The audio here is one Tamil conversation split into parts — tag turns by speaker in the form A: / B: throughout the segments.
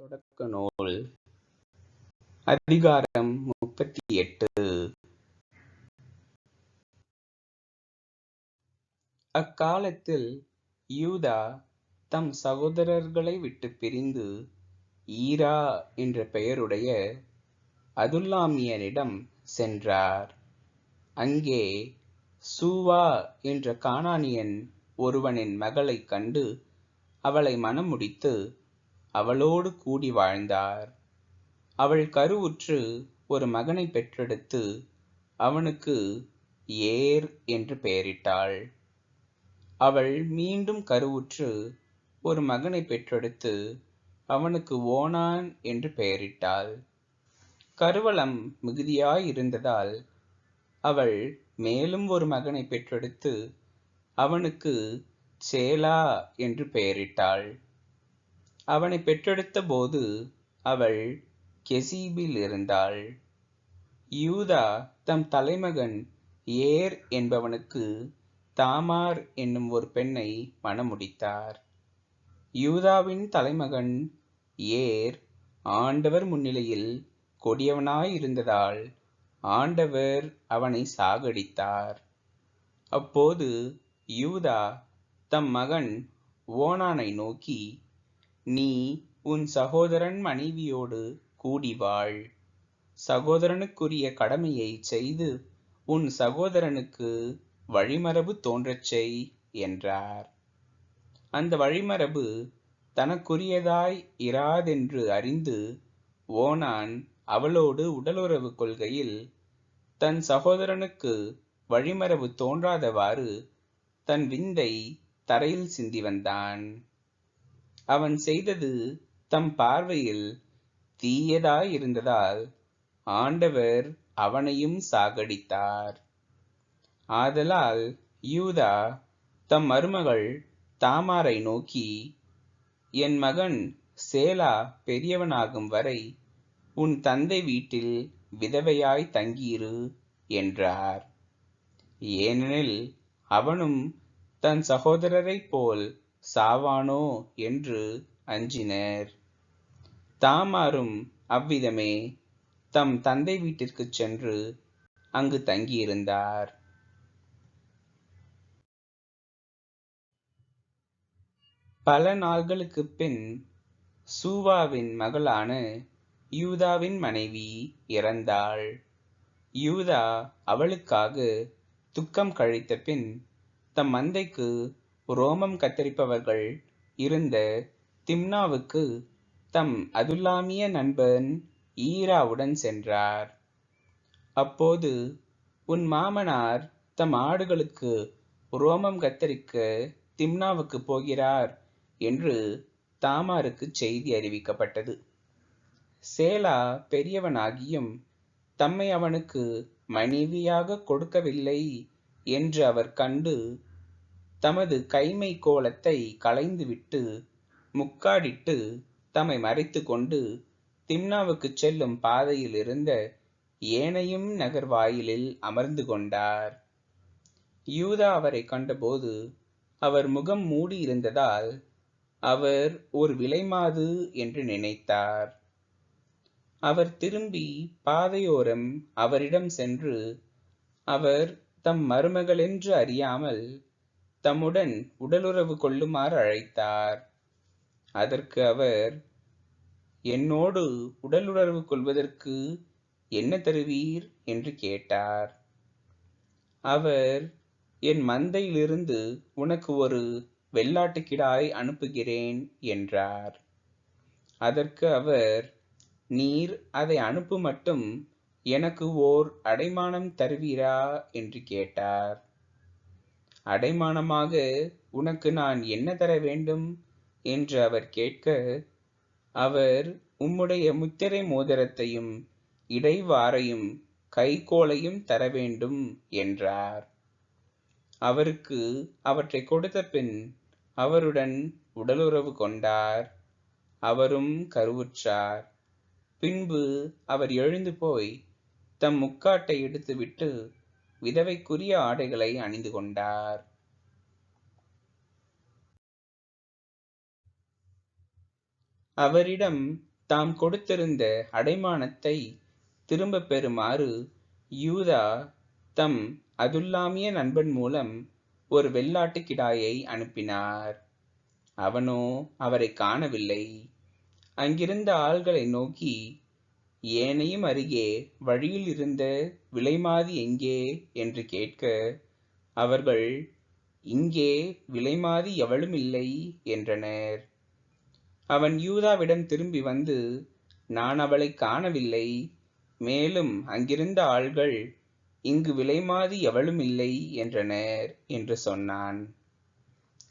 A: தொடக்க நூல் அதிகாரம் முப்பத்தி எட்டு. அக்காலத்தில் யூதா தம் சகோதரர்களை விட்டு பிரிந்து ஈரா என்ற பெயருடைய அதுல்லாமியனிடம் சென்றார். அங்கே சூவா என்ற கானானியன் ஒருவனின் மகளைக் கண்டு அவளை மணமுடித்து அவளோடு கூடி வாழ்ந்தார். அவள் கருவுற்று ஒரு மகனை பெற்றெடுத்து அவனுக்கு ஏர் என்று பெயரிட்டாள். அவள் மீண்டும் கருவுற்று ஒரு மகனை பெற்றெடுத்து அவனுக்கு ஓனான் என்று பெயரிட்டாள். கருவளம் மிகுதியாயிருந்ததால் அவள் மேலும் ஒரு மகனை பெற்றெடுத்து அவனுக்கு சேலா என்று பெயரிட்டாள். அவனை பெற்றெடுத்த போது அவள் கெசீபில் இருந்தாள். யூதா தம் தலைமகன் ஏர் என்பவனுக்கு தாமார் என்னும் ஒரு பெண்ணை மணமுடித்தார். யூதாவின் தலைமகன் ஏர் ஆண்டவர் முன்னிலையில் கொடியவனாயிருந்ததால் ஆண்டவர் அவனை சாகடித்தார். அப்போது யூதா தம் மகன் ஓனானை நோக்கி நீ உன் சகோதரன் மனைவியோடு கூடி வாழ். சகோதரனுக்குரிய கடமையை செய்து உன் சகோதரனுக்கு வழிமரபு தோன்றச் செய் என்றார். அந்த வழிமரபு தனக்குரியதாய் இராதென்று அறிந்து ஓனான் அவளோடு உடலுறவு கொள்கையில் தன் சகோதரனுக்கு வழிமரபு தோன்றாதவாறு தன் விந்தை தரையில் சிந்தி வந்தான். அவன் செய்தது தம் பார்வையில் தீயதாயிருந்ததால் ஆண்டவர் அவனையும் சாகடித்தார். ஆதலால் யூதா தம் மருமகள் தாமாரை நோக்கி என் மகன் சேலா பெரியவனாகும் வரை உன் தந்தை வீட்டில் விதவையாய் தங்கியிரு என்றார். ஏனெனில் அவனும் தன் சகோதரரைப் போல் சாவானோ என்று அஞ்சினர். தாமாரும் அவ்விதமே தம் தந்தை வீட்டிற்குச் சென்று அங்கு தங்கியிருந்தார். பல நாள்களுக்குப் பின் சூவாவின் மகளான யூதாவின் மனைவி இறந்தாள். யூதா அவளுக்காக துக்கம் கழித்த பின் தம் மந்தைக்கு ரோமம் கத்தரிப்பவர்கள் இருந்த திம்னாவுக்கு தம் அதுல்லாமிய நண்பன் ஈராவுடன் சென்றார். அப்போது உன் மாமனார் தம் ஆடுகளுக்கு ரோமம் கத்தரிக்க திம்னாவுக்கு போகிறார் என்று தாமாருக்கு செய்தி அறிவிக்கப்பட்டது. சேலா பெரியவனாகியும் தம்மை அவனுக்கு மனைவியாக கொடுக்கவில்லை என்று அவர் கண்டு தமது கைமை கோலத்தை களைந்துவிட்டு முக்காடிட்டு தம்மை மறைத்து கொண்டு திம்னாவுக்குச் செல்லும் பாதையில் இருந்த ஏனையும் நகர் வாயிலில் அமர்ந்து கொண்டார். யூதா அவரை கண்டபோது அவர் முகம் மூடியிருந்ததால் அவர் ஒரு விலைமாது என்று நினைத்தார். அவர் திரும்பி பாதையோரம் அவரிடம் சென்று அவர் தம் மருமகளென்று அறியாமல் தம்முடன் உடலுறவு கொள்ளுமாறு அழைத்தார். அதற்கு அவர் என்னோடு உடலுறவு கொள்வதற்கு என்ன தருவீர்? என்று கேட்டார். அவர் என் மந்தையிலிருந்து உனக்கு ஒரு வெள்ளாட்டு கிடாய் அனுப்புகிறேன் என்றார். அதற்கு அவர் நீர் அதை அனுப்பு மட்டும் எனக்கு ஓர் அடைமானம் தருவீரா? என்று கேட்டார். அடைமானமாக உனக்கு நான் என்ன தர வேண்டும்? என்று அவர் கேட்க அவர் உம்முடைய முத்திரை மோதிரத்தையும் இடைவாரையும் கைகோளையும் தர வேண்டும் என்றார். அவருக்கு அவற்றை கொடுத்த பின் அவருடன் உடலுறவு கொண்டார். அவரும் கருவுற்றார். பின்பு அவர் எழுந்து போய் தம் முக்காட்டை எடுத்துவிட்டு விதவைக்குரிய ஆடைகளை அணிந்து கொண்டார். அவரிடம் தாம் கொடுத்திருந்த அடைமானத்தை திரும்பப் பெறுமாறு யூதா தம் அதுல்லாமிய நண்பன் மூலம் ஒரு வெள்ளாட்டு கிடாயை அனுப்பினார். அவனோ அவரை காணவில்லை. அங்கிருந்த ஆள்களை நோக்கி ஏனையும் அருகே வழியில் இருந்த விலைமாதி எங்கே? என்று கேட்க அவர்கள் இங்கே விலைமாதி எவளும் இல்லை என்றனர். அவன் யூதாவிடம் திரும்பி வந்து நான் அவளைக் காணவில்லை. மேலும் அங்கிருந்த ஆள்கள் இங்கு விலைமாதி எவளும் இல்லை என்றனர் என்று சொன்னான்.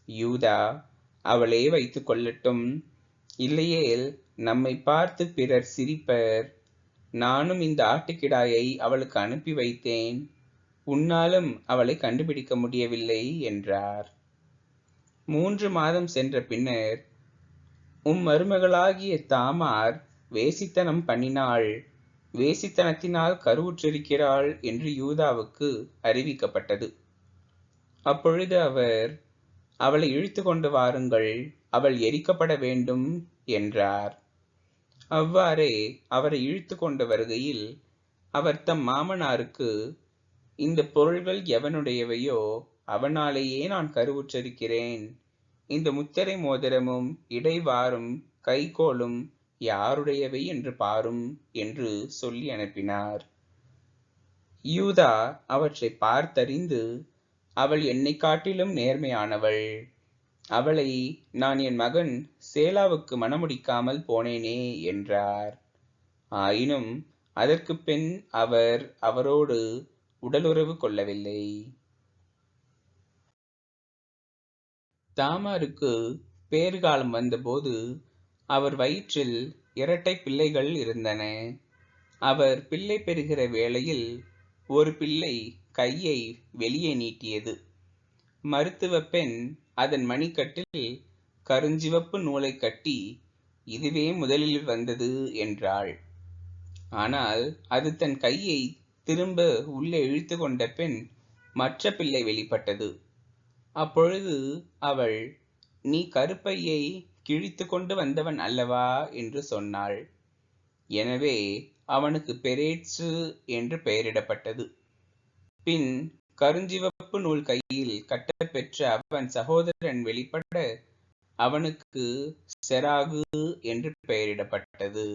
A: யூதா அவளே வைத்துக் கொள்ளட்டும். இல்லையேல் நம்மை பார்த்து பிறர் சிரிப்பர். நானும் இந்த ஆட்டுக்கிடாயை அவளுக்கு அனுப்பி வைத்தேன். உன்னாலும் அவளை கண்டுபிடிக்க முடியவில்லை என்றார். மூன்று மாதம் சென்ற பின்னர் உம் மருமகளாகிய தாமார் வேசித்தனம் பண்ணினாள். வேசித்தனத்தினால் கருவுற்றிருக்கிறாள் என்று யூதாவுக்கு அறிவிக்கப்பட்டது. அப்பொழுது அவர் அவளை இழுத்து கொண்டு வாருங்கள் அவள் எரிக்கப்பட வேண்டும் என்றார். அவ்வாறே அவரை இழுத்து கொண்டு வருகையில் அவர் தம் மாமனாருக்கு இந்த பொருள்கள் எவனுடையவையோ அவனாலேயே நான் கருவுற்றிருக்கிறேன். இந்த முத்திரை மோதிரமும் இடைவாரும் கைகோலும் யாருடையவை என்று பாரும் என்று சொல்லி அனுப்பினார். யூதா அவற்றை பார்த்தறிந்து அவள் என்னை காட்டிலும் நேர்மையானவள். அவளை நான் என் மகன் சேலாவுக்கு மணமுடிக்காமல் போனேனே என்றார். ஆயினும் அதற்கு பின் அவர் அவரோடு உடலுறவு கொள்ளவில்லை. தாமாருக்கு பேர்காலம் வந்தபோது அவர் வயிற்றில் இரட்டை பிள்ளைகள் இருந்தன. அவர் பிள்ளை பெறுகிற வேளையில் ஒரு பிள்ளை கையை வெளியே நீட்டியது. மருத்துவ பெண் அதன் மணிக்கட்டில் கருஞ்சிவப்பு நூலை கட்டி இதுவே முதலில் வந்தது என்றாள். ஆனால் அது தன் கையை திரும்ப உள்ளே இழுத்து கொண்ட பின் மற்ற பிள்ளை வெளிப்பட்டது. அப்பொழுது அவள் நீ கருப்பையை கிழித்து கொண்டு வந்தவன் அல்லவா? என்று சொன்னாள். எனவே அவனுக்கு பெரேட்சு என்று பெயரிடப்பட்டது. பின் கருஞ்சிவப்பு நூல் கையில் கட்டப்பெற்ற அவன் சகோதரன் வெளிப்பட அவனுக்கு செராகு என்று பெயரிடப்பட்டது.